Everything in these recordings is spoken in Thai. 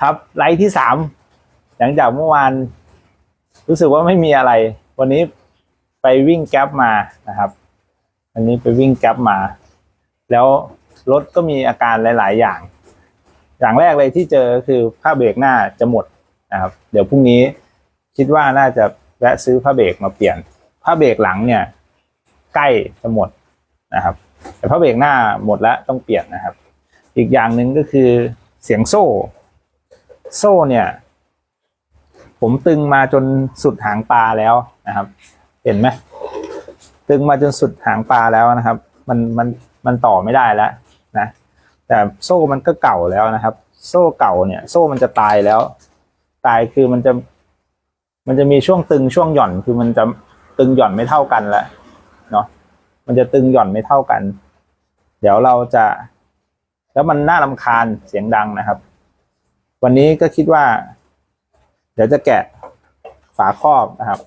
ครับไลฟ์ที่สามหลังจากเมื่อวานรู้สึกว่าไม่มีอะไร วันนี้ไปวิ่งแก๊ปมานะครับ วันนี้ไปวิ่งแก๊ปมา แล้วรถก็มีอาการหลาย ๆ อย่าง อย่างแรกเลยที่เจอคือผ้าเบรกหน้าจะหมดนะครับ เดี๋ยวพรุ่งนี้คิดว่าน่าจะแวะซื้อผ้าเบรกมาเปลี่ยนผ้าเบรกหลังเนี่ย ใกล้จะหมดนะครับ แต่ผ้าเบรกหน้าหมดแล้วต้องเปลี่ยนนะครับ อีกอย่างหนึ่งก็คือ เสียงโซ่ โซ่เนี่ย ผมตึงมาจนสุดหางปลาแล้วนะครับ เห็นไหมตึงมาจนสุดหางปลาแล้วนะครับ มันมันมันต่อไม่ได้แล้วนะ แต่โซ่มันก็เก่าแล้วนะครับ โซ่เก่าเนี่ย โซ่มันจะตายแล้ว ตายคือมันจะ มันจะมีช่วงตึงช่วงหย่อนคือมันจะตึงหย่อนไม่เท่ากันแล้วเนาะมันจะตึงหย่อนไม่เท่ากัน เดี๋ยวเราจะ แล้วมันน่ารำคาญเสียงดังนะครับ วันนี้ก็คิดว่า เดี๋ยวจะแกะฝาครอบนะครับ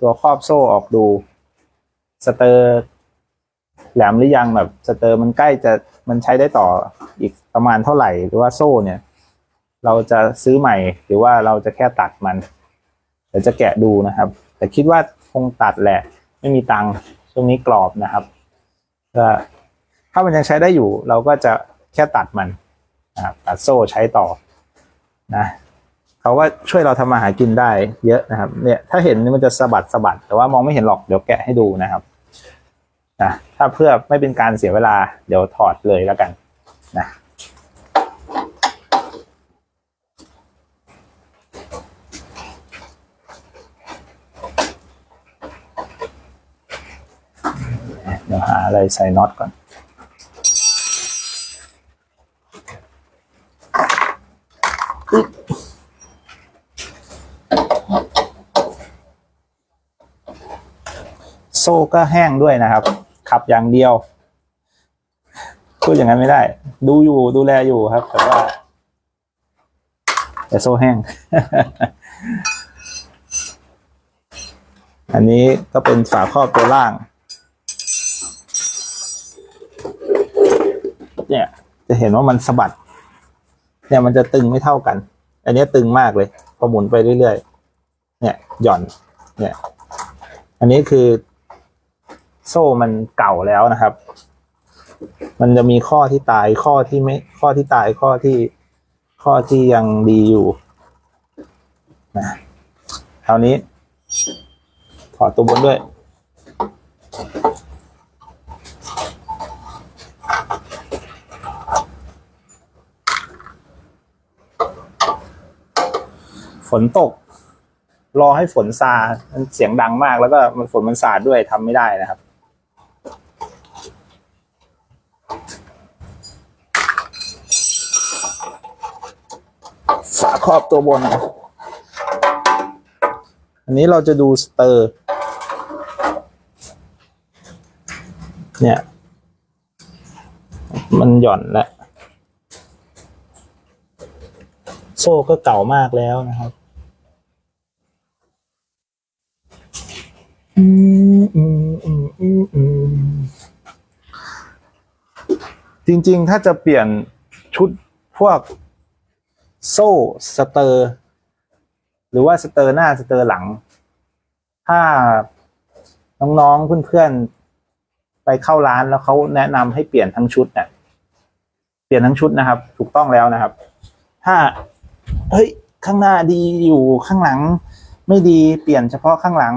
ตัวครอบโซ่ออกดู สเตอร์แหลมหรือยังแบบสเตอร์มันใกล้จะมันใช้ได้ต่ออีกประมาณเท่าไหร่หรือว่าโซ่เนี่ย เราจะซื้อใหม่หรือว่าเราจะแค่ตัดมันเดี๋ยวจะแกะดูนะครับ แต่คิดว่าคงตัดแหละ ไม่มีตังค์ช่วงนี้กรอบนะครับก็ถ้ามันยังใช้ได้อยู่ เราก็จะ แค่ตัดมันนะครับตัดโซ่ใช้ต่อนะเขาก็ช่วยเราทำมาหากินได้เยอะนะครับ เนี่ยถ้าเห็นนี่มันจะสะบัดสะบัด แต่ว่ามองไม่เห็นหรอกเดี๋ยวแกะให้ดูนะครับนะถ้าเพื่อไม่เป็นการเสียเวลาเดี๋ยวถอดเลยแล้วกันนะเดี๋ยวหาอะไรใส่น็อตก่อน ซ่ก็แห้งด้วยนะครับ ขับอย่างเดียวพูดอย่างนั้นไม่ได้ ดูอยู่ดูแลอยู่ครับ แต่ว่าแต่โซ่แห้ง อันนี้ก็เป็นฝาครอบตัวล่าง เนี่ย จะเห็นว่ามันสะบัด เนี่ยมันจะตึงไม่เท่ากัน อันนี้ตึงมากเลยพอหมุนไปเรื่อยๆ เนี่ยหย่อน เนี่ย อันนี้คือ โซ่มันเก่าแล้วนะครับ มันจะมีข้อที่ตายข้อที่ไม่ ข้อที่ตายข้อที่ข้อที่ยังดีอยู่นะคราวนี้ ถอดตัวบนด้วย ฝนตก รอให้ฝนซา มันเสียงดังมากแล้วก็มันฝนมันสาดด้วยทำไม่ได้นะครับ ฝาครอบตัวบน อันนี้เราจะดูสเตอร์ เนี่ย มันหย่อนแล้ว โซ่ก็เก่ามากแล้วนะครับอืมอืมอืมอืมอืมจริง ๆ ถ้าจะเปลี่ยนชุดพวก โซ่สเตอร์ หรือว่าสเตอร์หน้าสเตอร์หลัง ถ้าน้องๆเพื่อนๆไปเข้าร้านแล้วเขาแนะนำให้เปลี่ยนทั้งชุดเนี่ยเปลี่ยนทั้งชุดนะครับ ถูกต้องแล้วนะครับ ถ้าเฮ้ยข้างหน้าดีอยู่ข้างหลัง ไม่ดีเปลี่ยนเฉพาะข้างหลัง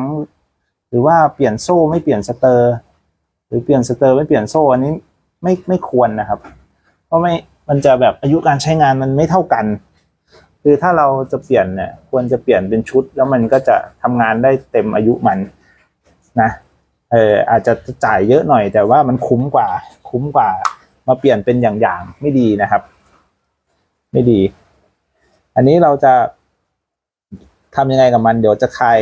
หรือว่าเปลี่ยนโซ่ไม่เปลี่ยนสเตอร์ หรือเปลี่ยนสเตอร์ไม่เปลี่ยนโซ่อันนี้ไม่ไม่ควรนะครับ เพราะไม่มันจะแบบอายุการใช้งานมันไม่เท่ากัน คือถ้าเราจะเปลี่ยนเนี่ยควรจะเปลี่ยนเป็นชุด แล้วมันก็จะทำงานได้เต็มอายุมันนะเอออาจจะจ่ายเยอะหน่อย แต่ว่ามันคุ้มกว่า คุ้มกว่า มาเปลี่ยนเป็นอย่างๆไม่ดีนะครับ ไม่ดี อันนี้เราจะทำยังไงกับมัน เดี๋ยวจะคลาย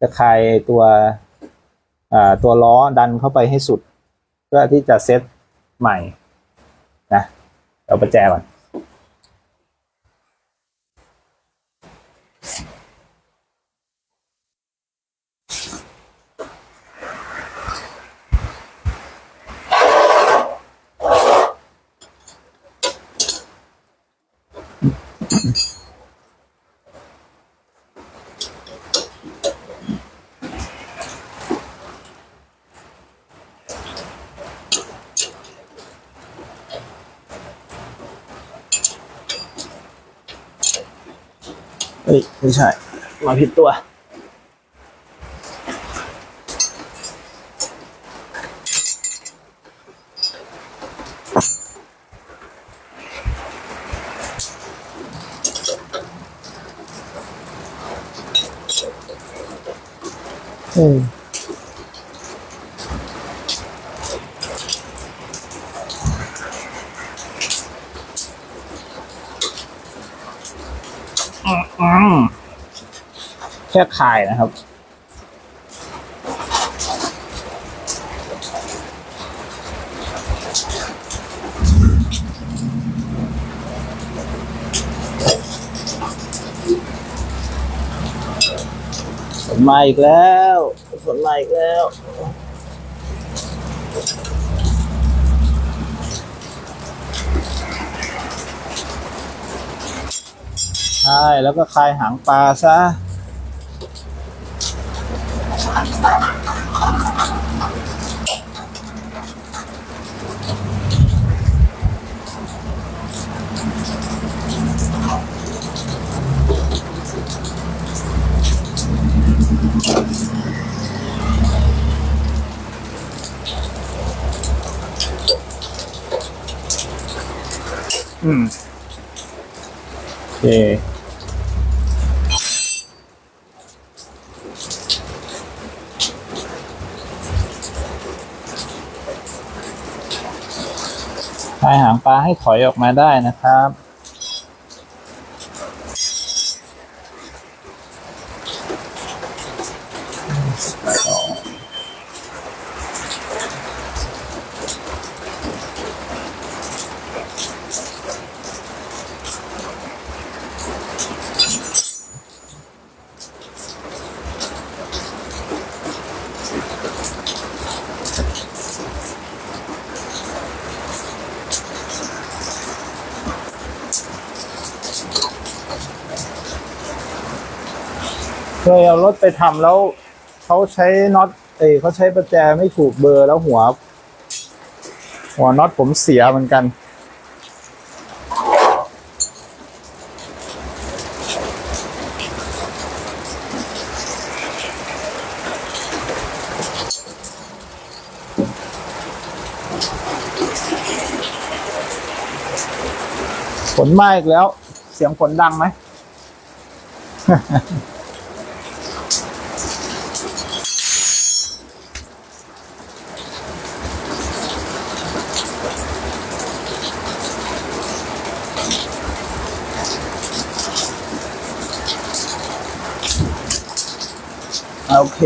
จะคลายตัวอ่าตัวล้อดันเข้าไปให้สุด เพื่อที่จะเซตใหม่นะเอาประแจก่อน ฮ้ยไม่ใช่ มาผิดตัว อืม ค่คายนะครับ ฝนมาอีกแล้ว ฝนมาอีกแล้วใช่แล้วก็คลายหางปลาซะ อืม โอเค พายหางปลา ให้ถอยออกมาได้นะครับ เคยเอารถไปทำแล้วเขาใช้น็อตเอยเขาใช้ประแจไม่ถูกเบอร์แล้วหัว หัวน็อตผมเสียเหมือนกันฝนมาอีกแล้ว เสียงฝนดังไหม เค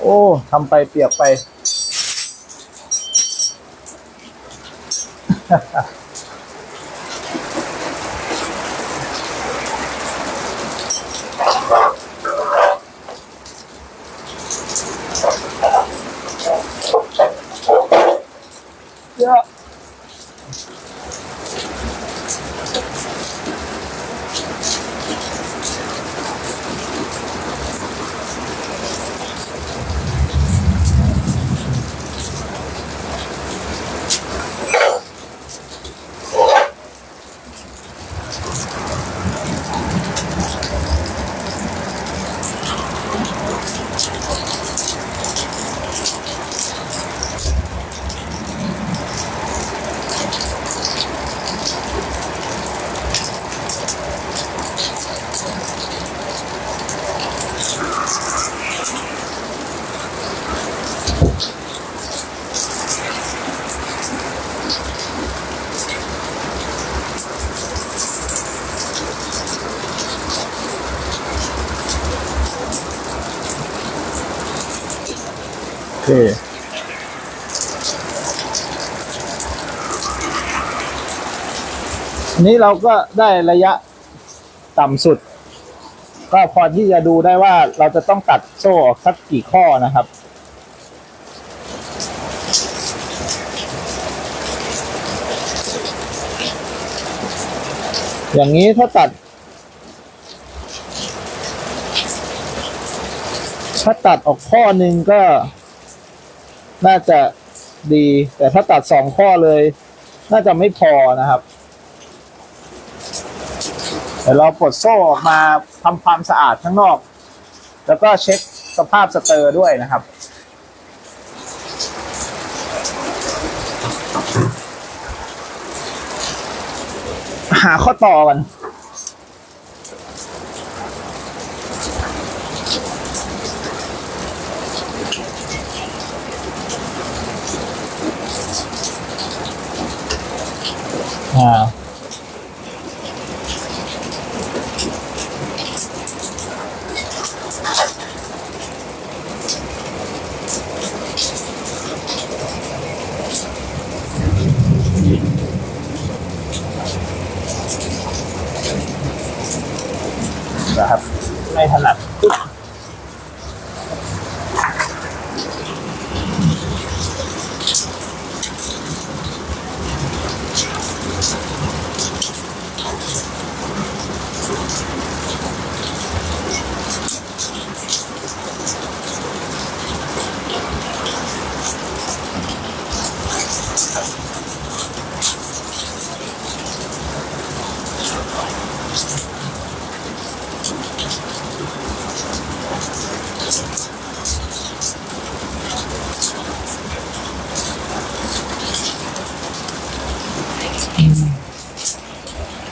โอ้ทำไปเปียกไป นี้เราก็ได้ระยะต่ำสุด ก็พอที่จะดูได้ว่าเราจะต้องตัดโซ่ออกสักกี่ข้อนะครับอย่างนี้ถ้าตัด ถ้าตัดออกข้อหนึ่งก็ น่าจะดี แต่ถ้าตัดสองข้อเลย น่าจะไม่พอนะครับ เดี๋ยวเราปลดโซ่ออกมาทำความสะอาดข้างนอก แล้วก็เช็คสภาพสเตอร์ด้วยนะครับหาข้อต่อกันอ่า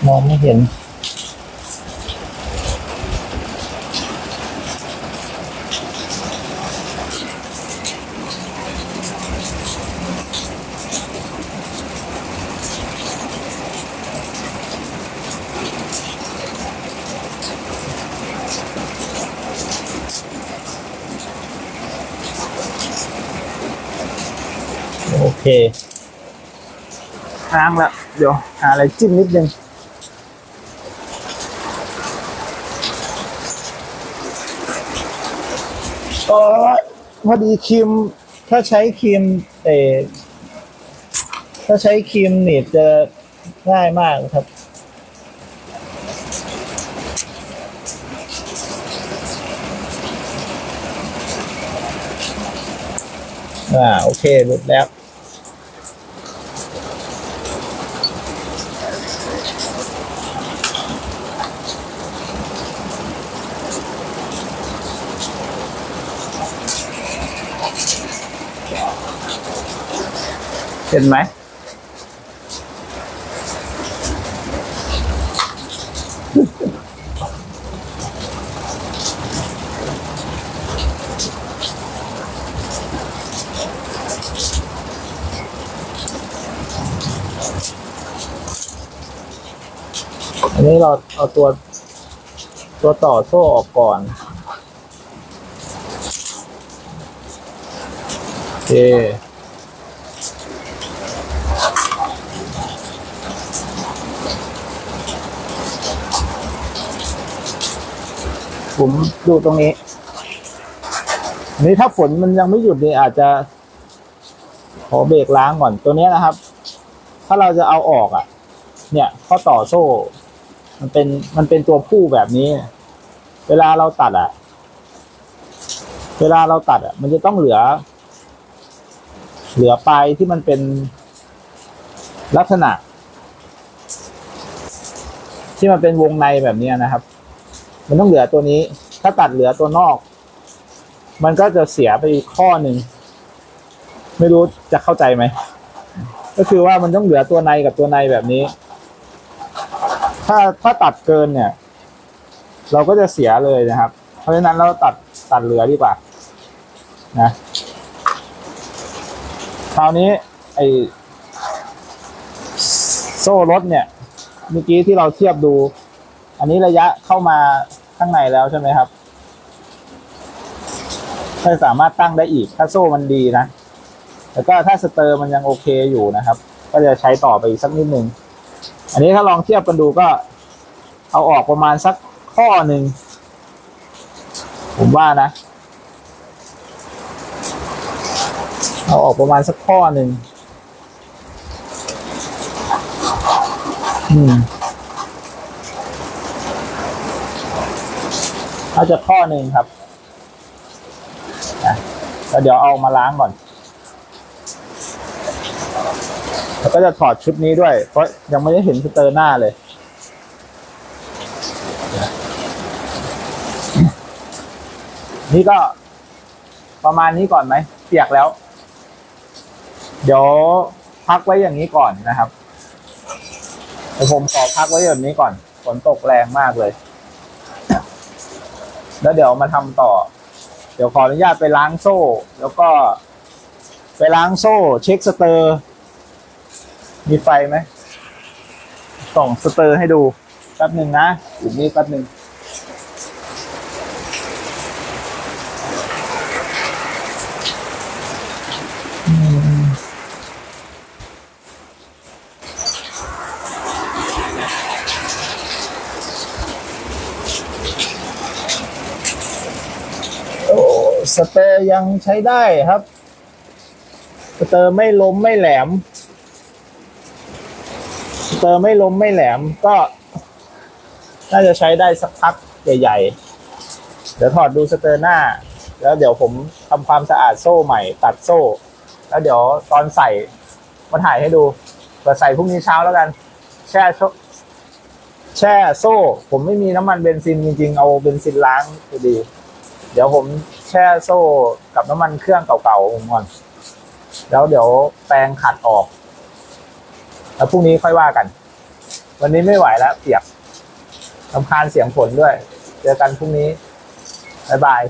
มองไม่เห็น เคล้างแล้วเดี๋ยวหาอะไรจิ้มนิดนึงก็พอดีครีมถ้าใช้ครีมเออถ้าใช้ครีมหนีบจะง่ายมากครับ อ่า โอเคหลุดแล้ว เห็นไหมอันนี้เราเอาตัวตัวต่อโซ่ออกก่อน โอเค ผมดูตรงนี้ นี้ถ้าฝนมันยังไม่หยุดนี่อาจจะขอเบรกล้างก่อนตัวนี้นะครับ ถ้าเราจะเอาออกอะ เนี่ยข้อต่อโซ่ มันเป็นมันเป็นตัวผู้แบบนี้ เวลาเราตัดอะ เวลาเราตัดอะ มันจะต้องเหลือ เหลือปลายที่มันเป็นลักษณะ ที่มันเป็นวงในแบบนี้นะครับ มันต้องเหลือตัวนี้ ถ้าตัดเหลือตัวนอก มันก็จะเสียไปอีกข้อหนึ่ง ไม่รู้จะเข้าใจไหม ก็คือว่ามันต้องเหลือตัวในกับตัวในแบบนี้ ถ้าถ้าตัดเกินเนี่ย เราก็จะเสียเลยนะครับ เพราะฉะนั้นเราตัดตัดเหลือดีกว่า นะ คราวนี้ ไอโซ่รถเนี่ย เมื่อกี้ที่เราเทียบดู อันนี้ระยะเข้ามาข้างในแล้วใช่ไหมครับก็สามารถตั้งได้อีก ถ้าโซ่มันดีนะ แล้วก็ถ้าสเตอร์มันยังโอเคอยู่นะครับ ก็จะใช้ต่อไปอีกสักนิดนึง อันนี้ถ้าลองเทียบกันดูก็ เอาออกประมาณสักข้อหนึ่ง ผมว่านะ เอาออกประมาณสักข้อหนึ่ง อืมาจะข้อหนึ่งครับแล้วเดี๋ยวเอามาล้างก่อน แล้วก็จะถอดชุดนี้ด้วย เพราะยังไม่ได้เห็นสเตอร์หน้าเลย นี่ก็ประมาณนี้ก่อนไหมเปียกแล้ว เดี๋ยวพักไว้อย่างนี้ก่อนนะครับผมขอพักไว้แบบนี้ก่อน ฝนตกแรงมากเลย แล้วเดี๋ยวมาทำต่อ เดี๋ยวขออนุญาตไปล้างโซ่ แล้วก็ไปล้างโซ่ เช็คสเตอร์ มีไฟไหมส่องสเตอร์ให้ดูแป๊บหนึ่งนะอยู่นี่แป๊บหนึ่ง สเตอร์ยังใช้ได้ครับ สเตอร์ไม่ล้มไม่แหลม สเตอร์ไม่ล้มไม่แหลมก็ น่าจะใช้ได้สักพักใหญ่ๆ เดี๋ยวถอดดูสเตอร์หน้า แล้วเดี๋ยวผมทำความสะอาดโซ่ใหม่ ตัดโซ่ แล้วเดี๋ยวตอนใส่มาถ่ายให้ดูเปิดใส่พรุ่งนี้เช้าแล้วกัน แช่โซ่แช่โซ่ ผมไม่มีน้ำมันเบนซินจริงๆ เอาเบนซินล้างพอดี เดี๋ยวผมแช่โซ่กับน้ำมันเครื่องเก่าๆผมก่อน แล้วเดี๋ยวแปรงขัดออก แล้วพรุ่งนี้ค่อยว่ากัน วันนี้ไม่ไหวแล้วเปียกลำคาญเสียงฝนด้วย เจอกันพรุ่งนี้ บ๊ายบาย